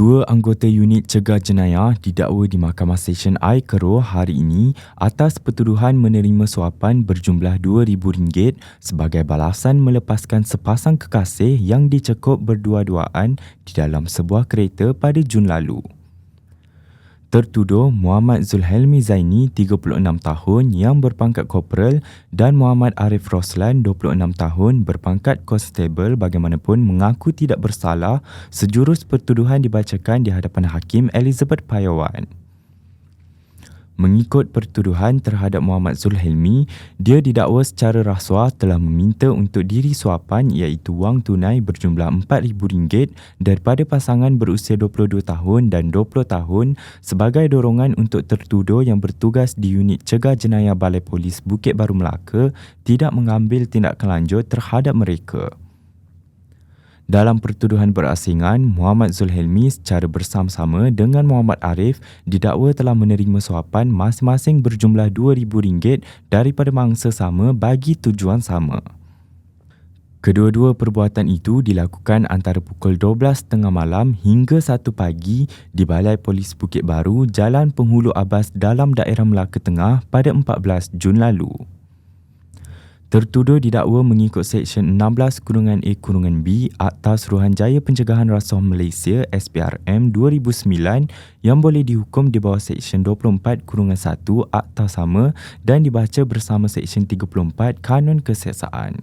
Dua anggota unit cegah jenayah didakwa di Mahkamah Session Air Keroh hari ini atas pertuduhan menerima suapan berjumlah RM2,000 sebagai balasan melepaskan sepasang kekasih yang dicekup berdua-duaan di dalam sebuah kereta pada Jun lalu. Tertuduh Muhammad Zulhelmi Zaini, 36 tahun yang berpangkat korporal dan Muhammad Arif Roslan, 26 tahun berpangkat konstable bagaimanapun mengaku tidak bersalah sejurus pertuduhan dibacakan di hadapan Hakim Elizabeth Payawan. Mengikut pertuduhan terhadap Muhammad Zulhelmi, dia didakwa secara rasuah telah meminta untuk diri suapan iaitu wang tunai berjumlah RM4,000 daripada pasangan berusia 22 tahun dan 20 tahun sebagai dorongan untuk tertuduh yang bertugas di unit cegah jenayah Balai Polis Bukit Baru Melaka tidak mengambil tindakan lanjut terhadap mereka. Dalam pertuduhan berasingan, Muhammad Zulhelmi secara bersama-sama dengan Muhammad Arif didakwa telah menerima suapan masing-masing berjumlah RM2,000 daripada mangsa sama bagi tujuan sama. Kedua-dua perbuatan itu dilakukan antara pukul 12.30 malam hingga 1 pagi di Balai Polis Bukit Baru, Jalan Penghulu Abbas dalam daerah Melaka Tengah pada 14 Jun lalu. Tertuduh didakwa mengikut Seksyen 16 Kurungan A Kurungan B Akta Suruhanjaya Pencegahan Rasuah Malaysia SPRM 2009 yang boleh dihukum di bawah Seksyen 24 Kurungan 1 Akta sama dan dibaca bersama Seksyen 34 Kanun Keseksaan.